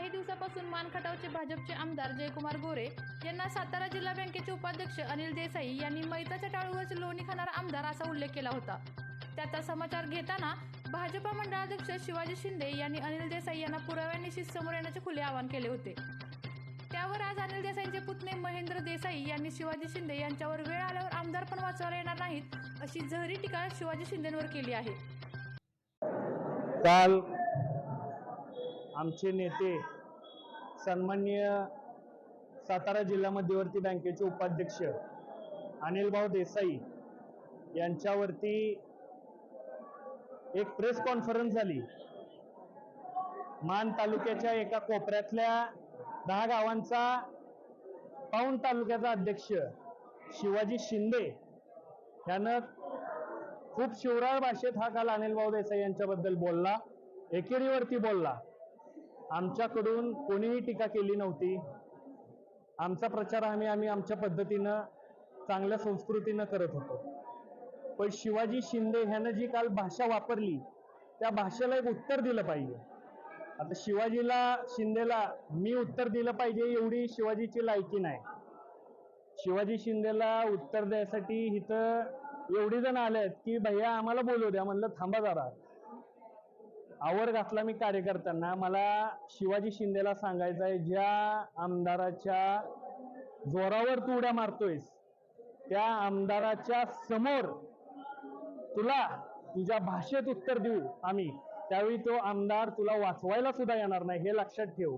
काही दिवसापासून मानखटावचे भाजपचे आमदार जयकुमार गोरे यांना सातारा जिल्हा बँकेचे उपाध्यक्ष अनिल देसाई यांनी मैताच्या टाळूवरचे लोणी खाणारा आमदार असा उल्लेख केला होता. त्याचा समाचार घेताना भाजपा मंडळाध्यक्ष शिवाजी शिंदे यांनी अनिल देसाई यांना पुराव्यानिशी समोर येण्याचे खुले आवाहन केले होते. त्यावर आज अनिल देसाईंचे पुतणे महेंद्र देसाई यांनी शिवाजी शिंदे यांच्यावर वेळ आल्यावर आमदार पण वाचवायला येणार नाहीत अशी जहरी टीका शिवाजी शिंदेंवर केली आहे. काल आमचे नेते सन्माननीय सातारा जिल्हा मध्यवर्ती बँकेचे उपाध्यक्ष अनिलभाऊ देसाई यांच्यावरती एक प्रेस कॉन्फरन्स झाली. मान तालुक्याच्या एका कोपऱ्यातल्या दहा गावांचा पाऊण तालुक्याचा अध्यक्ष शिवाजी शिंदे यानं खूप शिवराळ भाषेत हा काल अनिल भाऊ देसाई यांच्याबद्दल बोलला. एकेरीवरती बोलला. आमच्याकडून कोणीही टीका केली नव्हती. आमचा प्रचार आम्ही आम्ही आमच्या पद्धतीनं चांगल्या संस्कृतीनं करत होतो. पण शिवाजी शिंदे ह्यानं जी काल भाषा वापरली त्या भाषेला एक उत्तर दिलं पाहिजे. आता शिवाजीला शिंदेला मी उत्तर दिलं पाहिजे एवढी शिवाजीची लायकी नाही. शिवाजी शिंदेला उत्तर द्यायसाठी इथं एवढी जण आलेत की भैया आम्हाला बोलू द्या. म्हणलं थांबा जरा. आवर घातला मी कार्यकर्त्यांना. मला शिवाजी शिंदेला सांगायचं आहे ज्या आमदाराच्या जोरावर तू उड्या मारतोयस त्या आमदाराच्या समोर तुला तुझ्या भाषेत उत्तर देऊ आम्ही. त्यावेळी तो आमदार तुला वाचवायला सुद्धा येणार नाही हे लक्षात ठेव.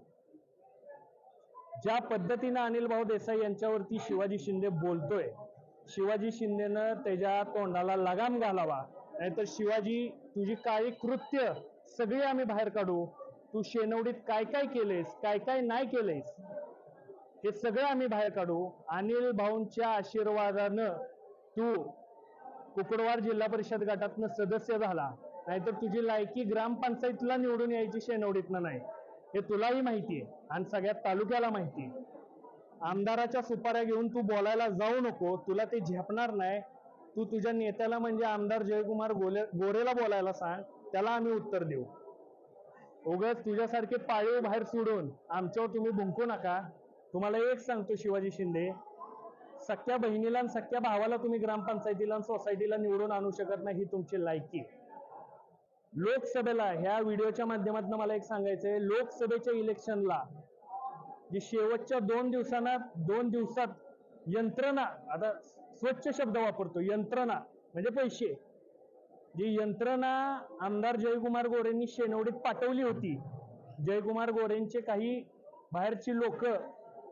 ज्या पद्धतीनं अनिल भाऊ देसाई यांच्यावरती शिवाजी शिंदे बोलतोय शिवाजी शिंदेनं त्याच्या तोंडाला लगाम घालावा. नाहीतर शिवाजी तुझी काही कृत्य सगळी आम्ही बाहेर काढू. तू शेनवडीत काय काय केलेस काय काय नाही केलेस हे सगळं आम्ही बाहेर काढू. अनिल भाऊंच्या आशीर्वादानं तू कुकडवार जिल्हा परिषद गटातनं सदस्य झाला. नाहीतर तुझी लायकी ग्रामपंचायतीला निवडून यायची शेनवडीतनं नाही. हे तुलाही माहिती आहे आणि सगळ्या तालुक्याला माहिती आहे. आमदाराच्या सुपाऱ्या घेऊन तू बोलायला जाऊ नको. तुला ते झेपणार नाही. तू तुझ्या नेत्याला म्हणजे आमदार जयकुमार गोले गोरेला बोलायला सांग. त्याला आम्ही उत्तर देऊ. उगाच तुझ्यासारखे पाळीव बाहेर सोडून आमच्यावर तुम्ही भुंकू नका. तुम्हाला एक सांगतो शिवाजी शिंदे सख्या बहिणीला आणि सख्या भावाला तुम्ही ग्रामपंचायतीला आणि सोसायटीला निवडून आणू शकत नाही ही तुमची लायकी. लोकसभेला ह्या व्हिडिओच्या माध्यमातून मला एक सांगायचंय लोकसभेच्या इलेक्शनला जी शेवटच्या दोन दिवसांना दोन दिवसात यंत्रणा आता स्वच्छ शब्द वापरतो यंत्रणा म्हणजे पैसे. जी यंत्रणा आमदार जयकुमार गोरेंनी शेनवडीत पाठवली होती. जयकुमार गोरेंचे काही बाहेरची लोक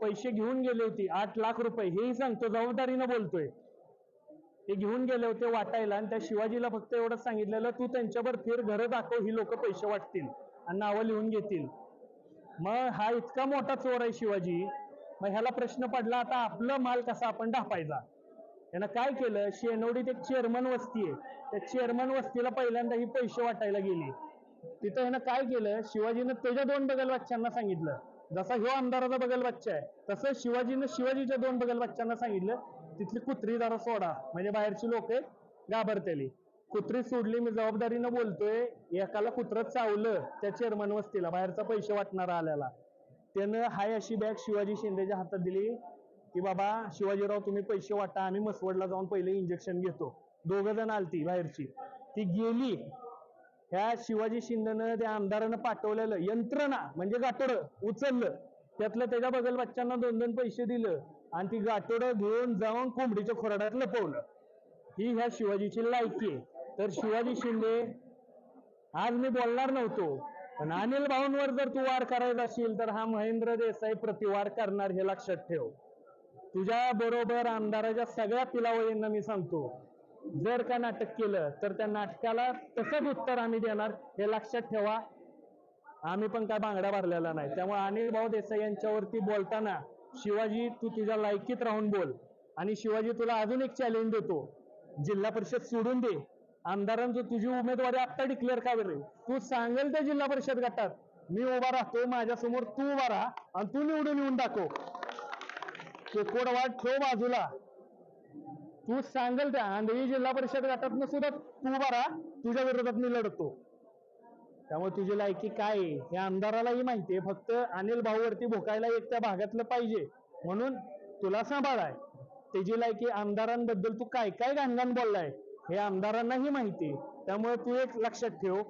पैसे घेऊन गेले होते आठ लाख रुपये. हेही सांगतो जबाबदारीनं बोलतोय. ते घेऊन गेले होते वाटायला आणि त्या शिवाजीला फक्त एवढंच सांगितलेलं तू त्यांच्यावर फिर घरं दाखव ही लोक पैसे वाटतील आणि नावं लिहून घेतील. मग हा इतका मोठा चोर आहे शिवाजी. मग ह्याला प्रश्न पडला आता आपलं माल कसा आपण ढापायचा? यानं काय केलं? शेनवडीत एक चेअरमन वस्ती आहे. त्या चेअरमन वस्तीला पहिल्यांदा ही पैसे वाटायला गेली. तिथं ह्यानं काय केलं? शिवाजीनं त्याच्या दोन बगल बच्चांना सांगितलं. जसा ह्यो आमदाराचा बगल बच्चा आहे तसं शिवाजीनं शिवाजीच्या दोन बगल बच्चांना सांगितलं तिथली कुत्री जरा सोडा. म्हणजे बाहेरची लोक घाबरतेली. कुत्री सोडली मी जबाबदारीनं बोलतोय. एकाला कुत्रं चावलं त्या चेअरमन वस्तीला बाहेरचा पैसे वाटणारा आल्याला. त्यानं हाय अशी बॅग शिवाजी शिंदेच्या हातात दिली. की बाबा शिवाजीराव तुम्ही पैसे वाटा आम्ही मसवडला जाऊन पहिले इंजेक्शन घेतो. दोघं जण आलती बाहेरची. ती गेली. ह्या शिवाजी शिंदेनं त्या आमदारानं पाठवलेलं यंत्रणा म्हणजे गाठोडं उचललं. त्यातलं त्याच्या बगल बच्चांना दोन दोन पैसे दिलं आणि ती गाठोडं घेऊन जाऊन कोंबडीच्या खोराड्यात लपवलं. ही ह्या शिवाजीची लायकी आहे. तर शिवाजी शिंदे आज मी बोलणार नव्हतो पण अनिल भाऊंवर जर तू वार करायचा असेल तर हा महेंद्र देसाई प्रतिवार करणार हे लक्षात ठेव. तुझ्या बरोबर आमदाराच्या सगळ्या पिलावळींना मी सांगतो जर का नाटक केलं तर त्या नाटकाला तसंच उत्तर आम्ही देणार हे लक्षात ठेवा. आम्ही पण काय बांगडा भरलेला नाही. त्यामुळे अनिल भाऊ देसाई यांच्यावरती बोलताना शिवाजी तू तुझ्या लायकीत राहून बोल. आणि शिवाजी तुला अजून एक चॅलेंज देतो. जिल्हा परिषद सोडून दे. आमदारांचं तुझी उमेदवारी आत्ता डिक्लेअर का बरे? तू सांगेल त्या जिल्हा परिषद गटात. मी उभा राहतो माझ्यासमोर तू उभा राहा आणि तू निवडून येऊन दाखव. कोडवाट ठेव बाजूला. तू सांगल त्या आंधळी जिल्हा परिषद गटातनं सुद्धा तू बरा तुझ्या विरोधात मी लढतो. त्यामुळे तुझी लायकी काय आहे? हे आमदारालाही माहिती आहे. फक्त अनिल भाऊवरती भोकायला एक त्या भागातलं पाहिजे. म्हणून तुला सांभाळाय. त्याची लायकी आमदारांबद्दल तू काय काय घाणघाण बोललाय हे आमदारांनाही माहिती आहे. त्यामुळे तू एक लक्षात ठेव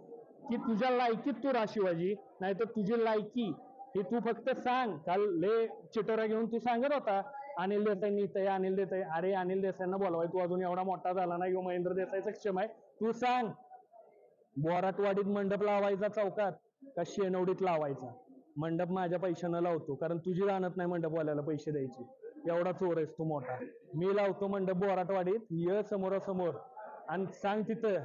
की तुझ्या लायकीत तू राशिवाजी शिवाजी नाहीतर तुझी लायकी की तू फक्त सांग. काल ले चिटोरा घेऊन तू सांगत होता अनिल देसाई नीत अनिल देसाई अरे अनिल देसाईंना बोलवाय तू अजून एवढा मोठा झाला नाही किंवा महेंद्र देसाई सक्षम आहे तू सांग. बोराटवाडीत मंडप लावायचा चौकात का शेनवडीत लावायचा? मंडप माझ्या पैशानं लावतो कारण तुझी राहत नाही मंडपवाल्याला पैसे द्यायचे. एवढा चोर आहेस तू मोठा. मी लावतो मंडप बोराटवाडीत ये समोरासमोर. आणि सांग तिथं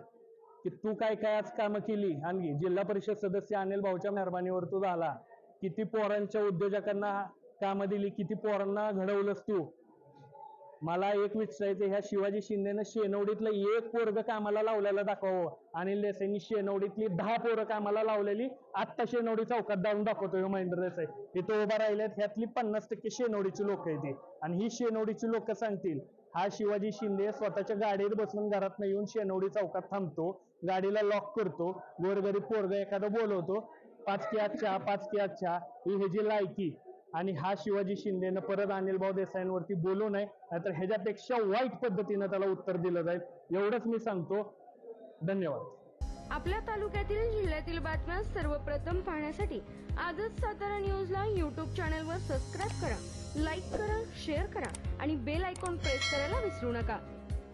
की तू काय काय आज कामं केली? आणि जिल्हा परिषद सदस्य अनिल भाऊच्या मेहरबानीवर तू झाला. किती पोरांच्या उद्योजकांना कामं दिली किती पोरांना घडवलंस तू? मला एक विचारायचं ह्या शिवाजी शिंदेनं शेनवडीतलं एक पोरग कामाला लावलेलं दाखवावं. अनिल देसाईंनी शेनवडीतली दहा पोरं कामाला लावलेली आत्ता शेनवडी चौकात जाऊन दाखवतोय हो महेंद्र देसाई. इथं उभा राहिल्यात ह्यातली पन्नास टक्के शेनवडीची लोक आहेत ती. आणि ही शेनवडीची लोक सांगतील हा शिवाजी शिंदे स्वतःच्या गाडीत बसून घरात येऊन शेनवडी चौकात थांबतो गाडीला लॉक करतो गोरगरीब पोरग एखादा बोलवतो पाच की अच्छा पाच की अच्छा ही ह्याची लायकी. आणि हा शिवाजी शिंदेनं परत अनिल भाऊ देसाईंवरती बोलू नये नाहीतर ह्याच्यापेक्षा वाईट पद्धतीनं त्याला उत्तर दिलं जाईल. एवढंच मी सांगतो. धन्यवाद. आपल्या तालुक्यातील जिल्ह्यातील बातम्या सर्वप्रथम पाहण्यासाठी आजच सातारा न्यूजला यूट्यूब चॅनलवर सबस्क्राईब करा लाईक करा शेअर करा आणि बेल आयकॉन प्रेस करायला विसरू नका.